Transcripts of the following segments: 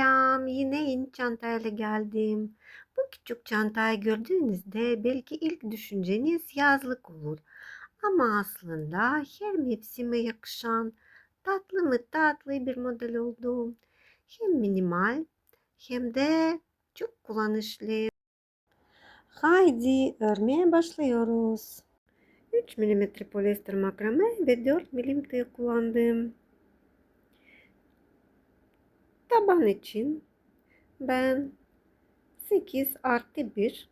Selam, yine yeni çantayla geldim. Bu küçük çantayı gördüğünüzde belki ilk düşünceniz yazlık olur. Ama aslında her mevsime yakışan tatlı mı tatlı bir model oldu. Hem minimal hem de çok kullanışlı. Haydi örmeye başlıyoruz. 3 mm polyester makrame ve 4 milim tığ kullandım. Taban için ben 8 artı 1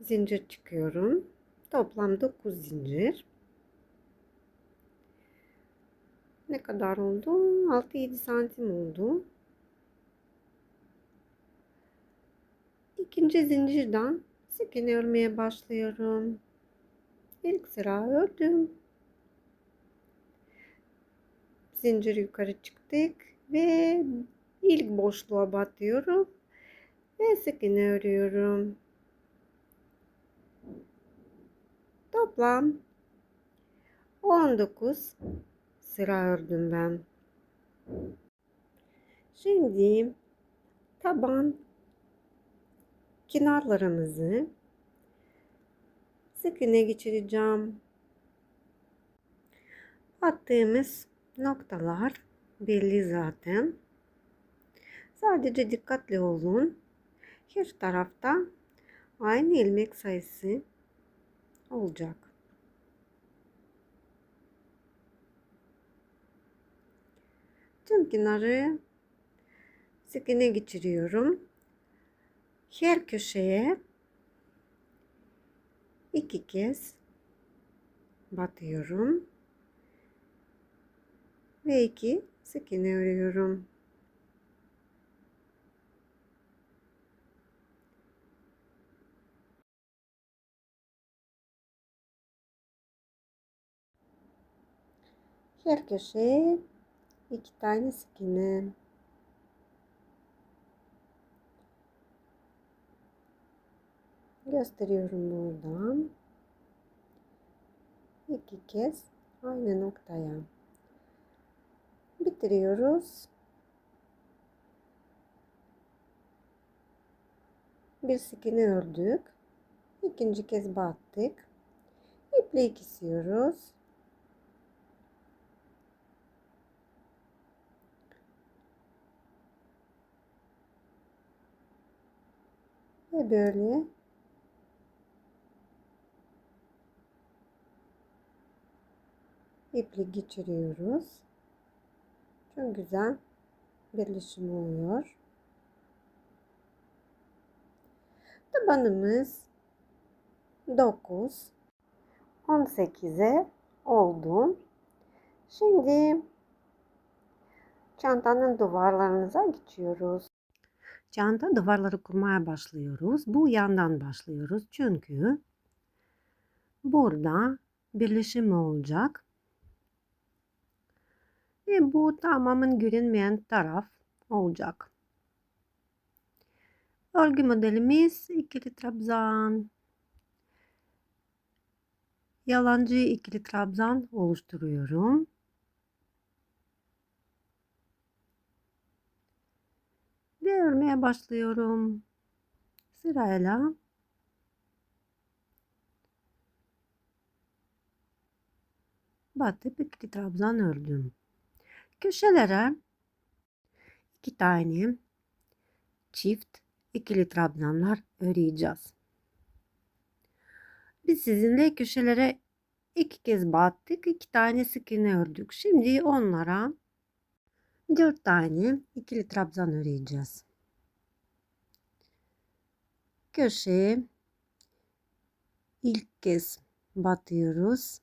zincir çıkıyorum. Toplam 9 zincir. Ne kadar oldu? 6-7 santim oldu. İkinci zincirden sık iğne örmeye başlıyorum. İlk sıra ördüm. Zincir yukarı çıktık ve ilk boşluğa batıyorum ve sık örüyorum. Toplam 19 sıra ördüm ben. Şimdi taban kenarlarımızı sık geçireceğim. Attığımız noktalar belli zaten. Sadece dikkatli olun. Her tarafta aynı ilmek sayısı olacak. Tüm kenarı sık iğne geçiriyorum. Her köşeye iki kez batıyorum ve iki sık iğne örüyorum. Her köşeye iki tane sık. Gösteriyorum buradan. İki kez aynı noktaya. Bitiriyoruz. Bir sık ördük. İkinci kez battık. İple kesiyoruz. Ve böyle iple geçiriyoruz. Çok güzel birleşim oluyor. Tabanımız 9 18'e oldu. Şimdi çantanın duvarlarınıza geçiyoruz. Çanta duvarları kurmaya başlıyoruz. Bu yandan başlıyoruz. Çünkü burada birleşim olacak. Ve bu tamamen görünmeyen taraf olacak. Örgü modelimiz ikili trabzan. Yalancı ikili trabzan oluşturuyorum. Ve örmeye başlıyorum. Sırayla batıp ikili trabzan ördüm. Köşelere iki tane çift ikili trabzanlar öreceğiz. Biz sizinle köşelere iki kez battık. iki tane sık iğne ördük. Şimdi onlara dört tane ikili trabzan öreceğiz. Köşeye ilk kez batıyoruz.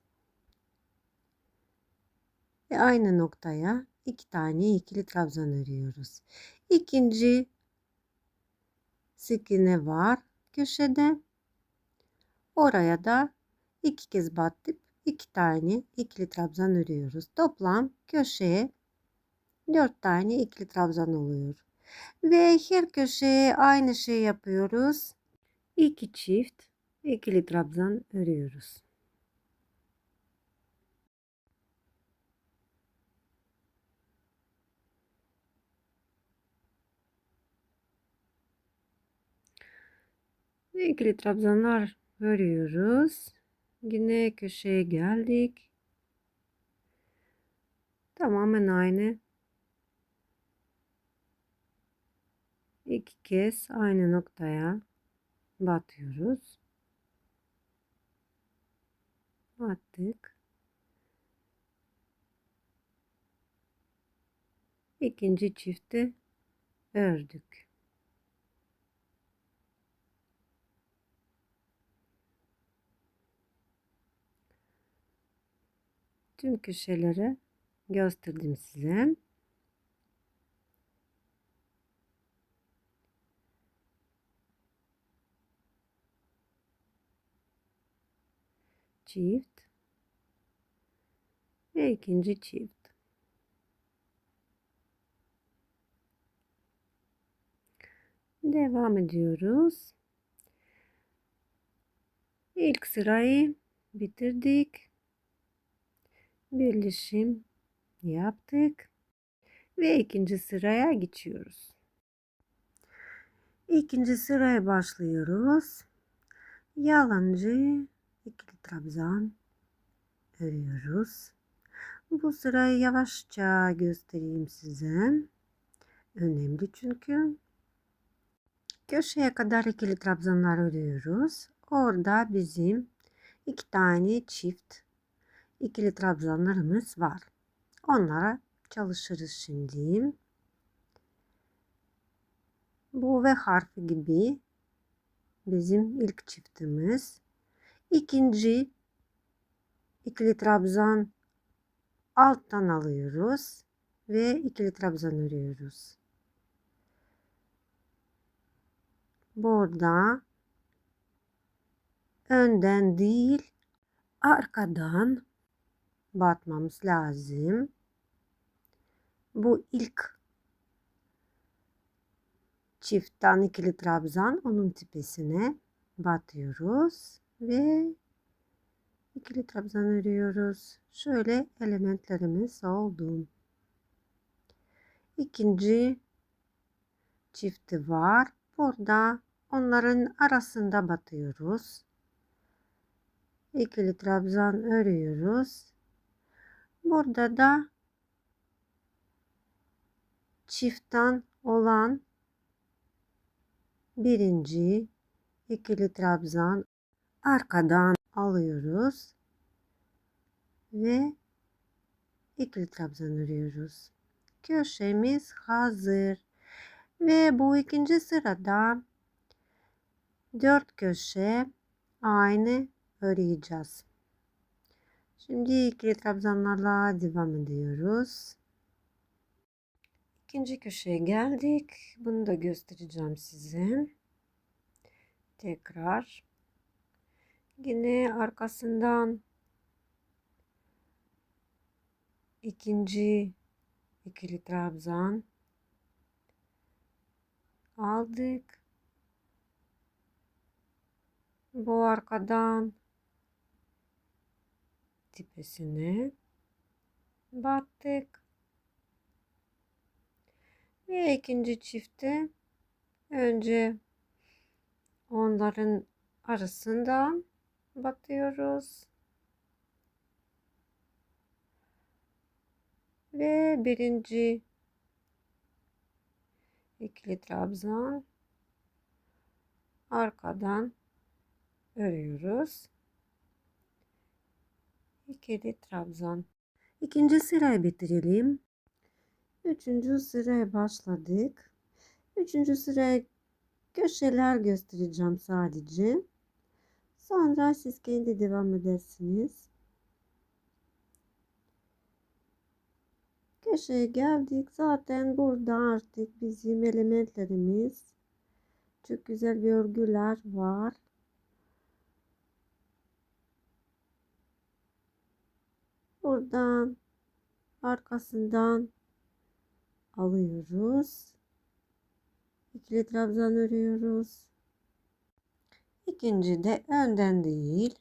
Ve aynı noktaya iki tane ikili trabzan örüyoruz. İkinci sık iğne var köşede. Oraya da iki kez battık. iki tane ikili trabzan örüyoruz. Toplam köşeye 4 tane ikili trabzan oluyor. Ve her köşeye aynı şey yapıyoruz. 2 çift ikili trabzan örüyoruz. İkili trabzanlar örüyoruz. Yine köşeye geldik. Tamamen aynı İki kez aynı noktaya batıyoruz. Battık. İkinci çifti ördük. Tüm köşeleri gösterdim size. Çift ve ikinci çift. Devam ediyoruz. İlk sırayı bitirdik. Birleşim yaptık. Ve ikinci sıraya geçiyoruz. İkinci sıraya başlıyoruz. Yalancı ikili trabzan örüyoruz. Bu sırayı yavaşça göstereyim size. Önemli çünkü. Köşeye kadar ikili trabzanlar örüyoruz. Orada bizim iki tane çift ikili trabzanlarımız var. Onlara çalışırız şimdi. Bu ve harfi gibi bizim ilk çiftimiz. İkinci ikili trabzan alttan alıyoruz ve ikili trabzan örüyoruz. Burada önden değil arkadan batmamız lazım. Bu ilk çiftten ikili trabzan onun tepesine batıyoruz ve ikili trabzan örüyoruz. Şöyle elementlerimiz oldu. İkinci çifti var. Burada onların arasında batıyoruz. İkili trabzan örüyoruz. Burada da çiftten olan birinci ikili trabzan arkadan alıyoruz ve ikili trabzan örüyoruz. Köşemiz hazır. Ve bu ikinci sırada dört köşe aynı öreceğiz. Şimdi ikili trabzanlarla devam ediyoruz. İkinci köşeye geldik. Bunu da göstereceğim size. Tekrar. Yine arkasından ikinci ikili trabzan aldık. Bu arkadan tepesine battık. Ve ikinci çifte önce onların arasından batıyoruz. Ve birinci ikili trabzan arkadan örüyoruz. İkili trabzan. İkinci sırayı bitirelim. Üçüncü sıraya başladık. Üçüncü sıraya köşeler göstereceğim sadece. Sonra siz kendi devam edersiniz. Köşeye geldik. Zaten burada artık bizim elementlerimiz çok güzel bir örgüler var. Buradan arkasından alıyoruz. İkili trabzan örüyoruz. İkinci de önden değil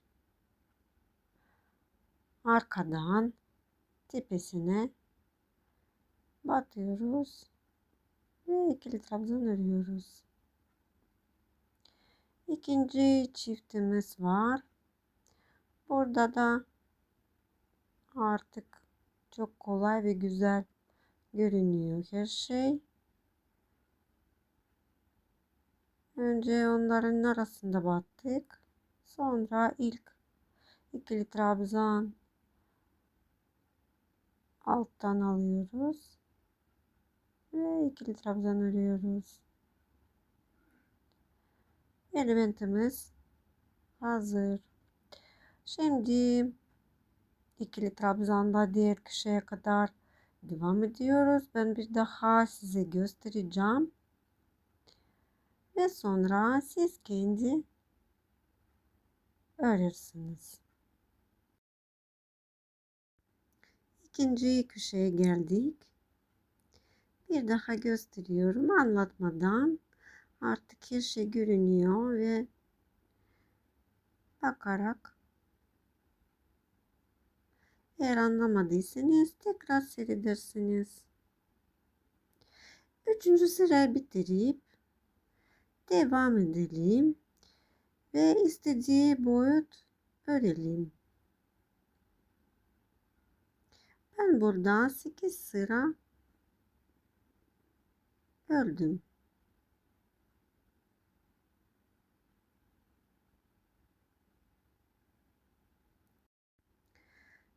arkadan tepesine batıyoruz ve ikili trabzan örüyoruz. İkinci çiftimiz var. Burada da artık çok kolay ve güzel görünüyor her şey. Önce onların arasında battık. Sonra ilk ikili trabzan alttan alıyoruz. Ve ikili trabzan örüyoruz. Elementimiz hazır. Şimdi ikili trabzanda diğer köşeye kadar devam ediyoruz. Ben bir daha size göstereceğim. Ve sonra siz kendi örersiniz. İkinci köşeye geldik. Bir daha gösteriyorum anlatmadan. Artık her şey görünüyor ve bakarak eğer anlamadıysanız tekrar seyredersiniz. Üçüncü sırayı bitirip devam edelim ve istediği boyut örelim. Ben burada 8 sıra ördüm.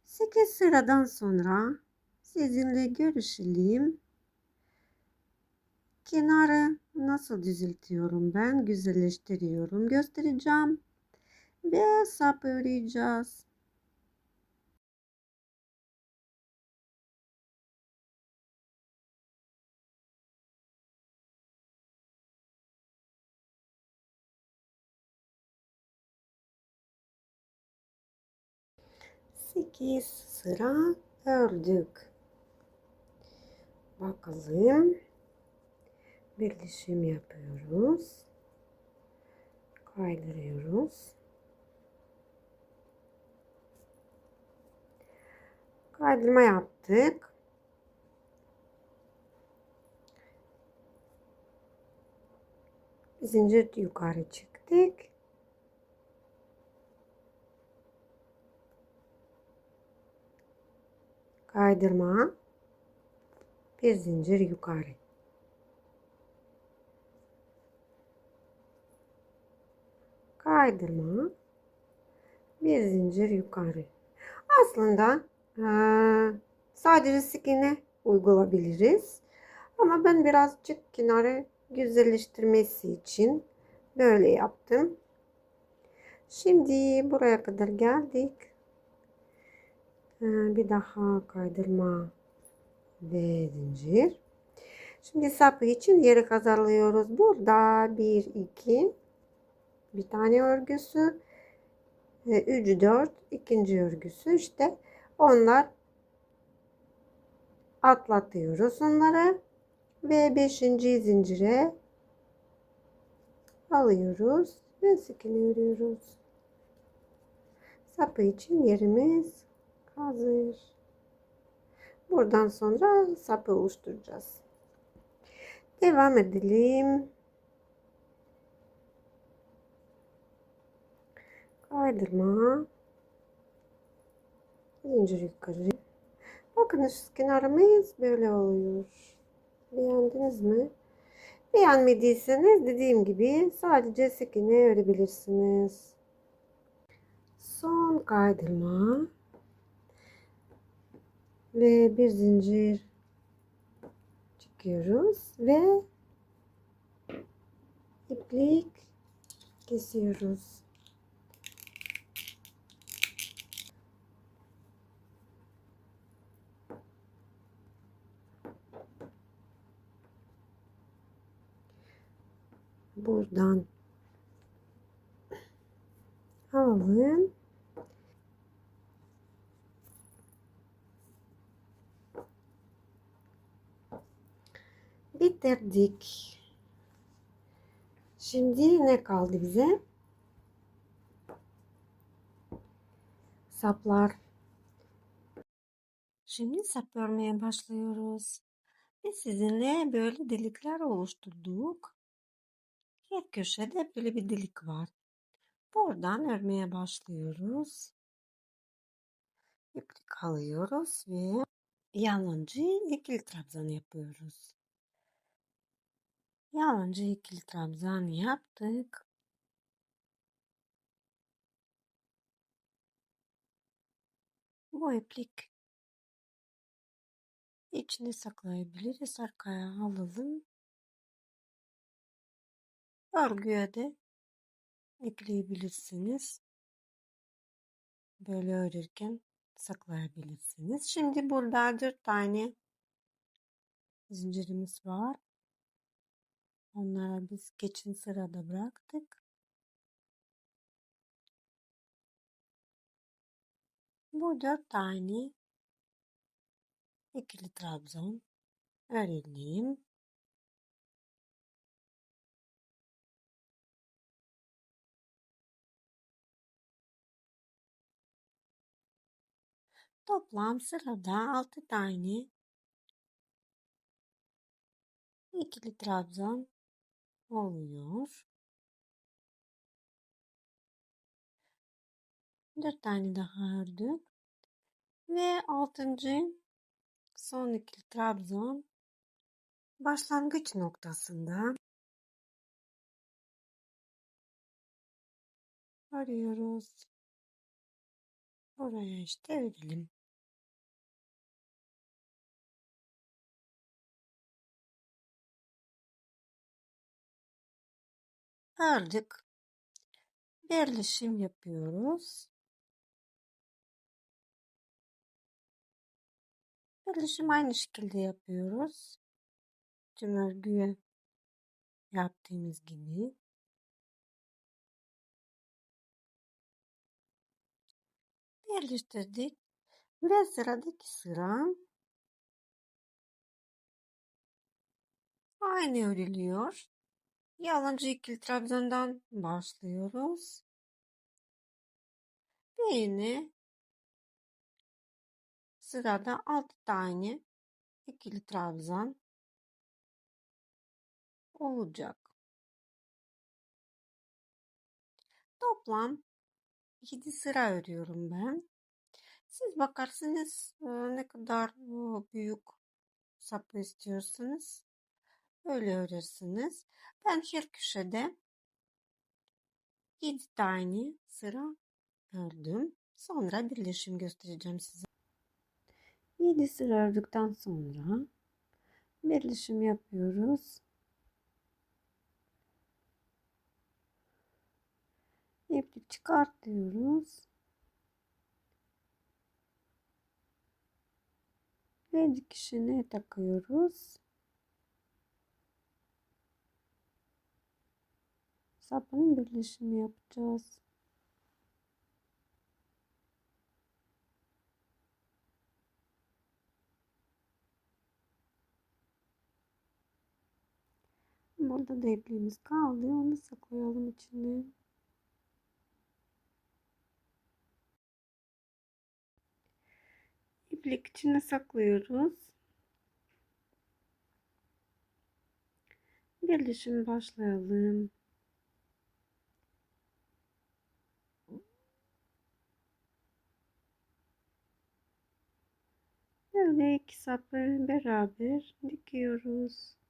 Sekiz sıradan sonra sizinle görüşelim. Kenarı nasıl düzeltiyorum ben güzelleştiriyorum göstereceğim ve sap öreceğiz. Sekiz sıra ördük. Bakalım. Birleşim yapıyoruz. Kaydırıyoruz. Kaydırma yaptık. Zincir yukarı çıktık. Kaydırma. Bir zincir yukarı. Kaydırma. Bir zincir yukarı. Aslında sadece skine uygulayabiliriz. Ama ben birazcık kenarı güzelleştirmesi için böyle yaptım. Şimdi buraya kadar geldik. Bir daha kaydırma ve zincir. Şimdi sapı için yeri hazırlıyoruz. Burada 1 2 bir tane örgüsü 3 4 ikinci örgüsü işte onlar atlatıyoruz onları ve 5. zincire alıyoruz ve sıkını örüyoruz. Sapı için yerimiz hazır. Buradan sonra sapı oluşturacağız. Devam edelim. Kaydırma. Zincir yukarı. Bakın üst kenarımız böyle oluyor. Beğendiniz mi? Beğenmediyseniz dediğim gibi sadece sekine örebilirsiniz. Son kaydırma. Ve bir zincir çıkıyoruz ve iplik kesiyoruz. Buradan alalım. Bitirdik. Şimdi ne kaldı bize? Saplar. Şimdi sap örmeye başlıyoruz. Ve sizinle böyle delikler oluşturduk Her köşede böyle bir delik var. Buradan örmeye başlıyoruz. İplik alıyoruz ve yalancı ikili trabzan yapıyoruz. Yalancı ikili trabzan yaptık. Bu iplik içine saklayabiliriz. Arkaya alalım. Örgüye de ekleyebilirsiniz. Böyle örürken saklayabilirsiniz. Şimdi burada dört tane zincirimiz var. Onlara biz geçin sırada bıraktık. Bu dört tane ikili trabzan örelim. Toplam sırada 6 tane ikili trabzan oluyor. 4 tane daha ördük. Ve 6. son ikili trabzan başlangıç noktasında arıyoruz. Oraya işte örelim. Ördük. Birleşim yapıyoruz. Birleşim aynı şekilde yapıyoruz. Tüm örgüye yaptığımız gibi. Birleştirdik. Ve sıradaki sıra aynı örülüyor. Yalancı ikili trabzandan başlıyoruz. Ve yine sırada 6 tane ikili trabzan olacak. Toplam 7 sıra örüyorum ben. Siz bakarsınız ne kadar büyük sapı istiyorsanız öyle örersiniz. Ben her köşede 7 tane sıra ördüm. Sonra birleşim göstereceğim size. 7 sıra ördükten sonra birleşim yapıyoruz. İplik çıkartıyoruz. Ve dikişine takıyoruz. Sapın birleşimi yapacağız. Burada da ipliğimiz kaldı. Onu saklayalım içine. İplik içine saklıyoruz. Birleşim başlayalım. ve iki sapları beraber dikiyoruz.